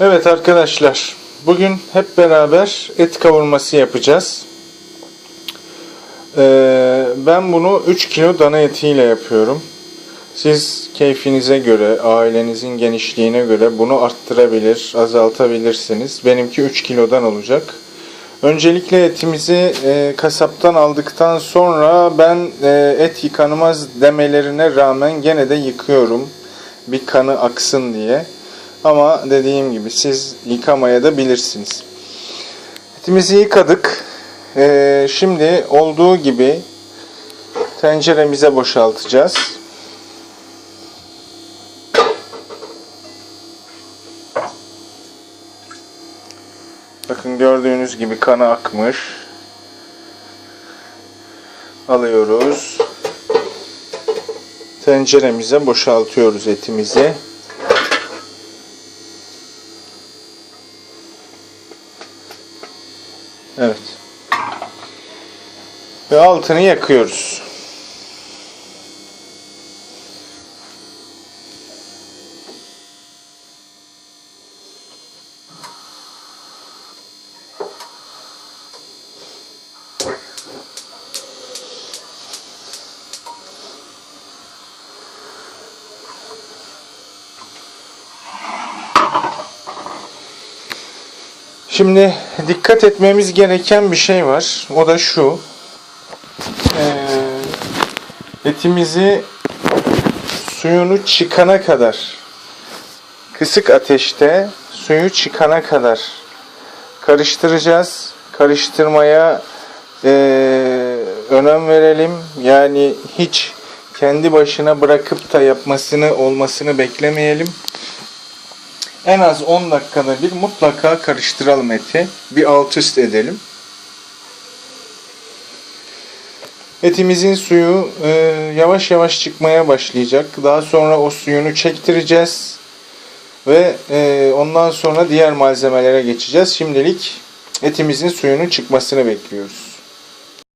Evet arkadaşlar, bugün hep beraber et kavurması yapacağız. Ee, ben bunu 3 kilo dana etiyle yapıyorum. Siz keyfinize göre, ailenizin genişliğine göre bunu arttırabilir, azaltabilirsiniz. Benimki 3 kilodan olacak. Öncelikle etimizi e, kasaptan aldıktan sonra ben e, et yıkanmaz demelerine rağmen gene de yıkıyorum. Bir kanı aksın diye. Ama dediğim gibi siz yıkamaya da bilirsiniz. Etimizi yıkadık. Ee, şimdi olduğu gibi tenceremize boşaltacağız. Bakın gördüğünüz gibi kanı akmış. Alıyoruz. Tenceremize boşaltıyoruz etimizi. Evet. Ve altını yakıyoruz. Şimdi dikkat etmemiz gereken bir şey var. O da şu. Ee, etimizi suyunu çıkana kadar kısık ateşte suyu çıkana kadar karıştıracağız. Karıştırmaya ee, önem verelim. Yani hiç kendi başına bırakıp da yapmasını olmasını beklemeyelim. En az 10 dakikada bir mutlaka karıştıralım eti. Bir alt üst edelim. Etimizin suyu e, yavaş yavaş çıkmaya başlayacak. Daha sonra o suyunu çektireceğiz. Ve e, ondan sonra diğer malzemelere geçeceğiz. Şimdilik etimizin suyunun çıkmasını bekliyoruz.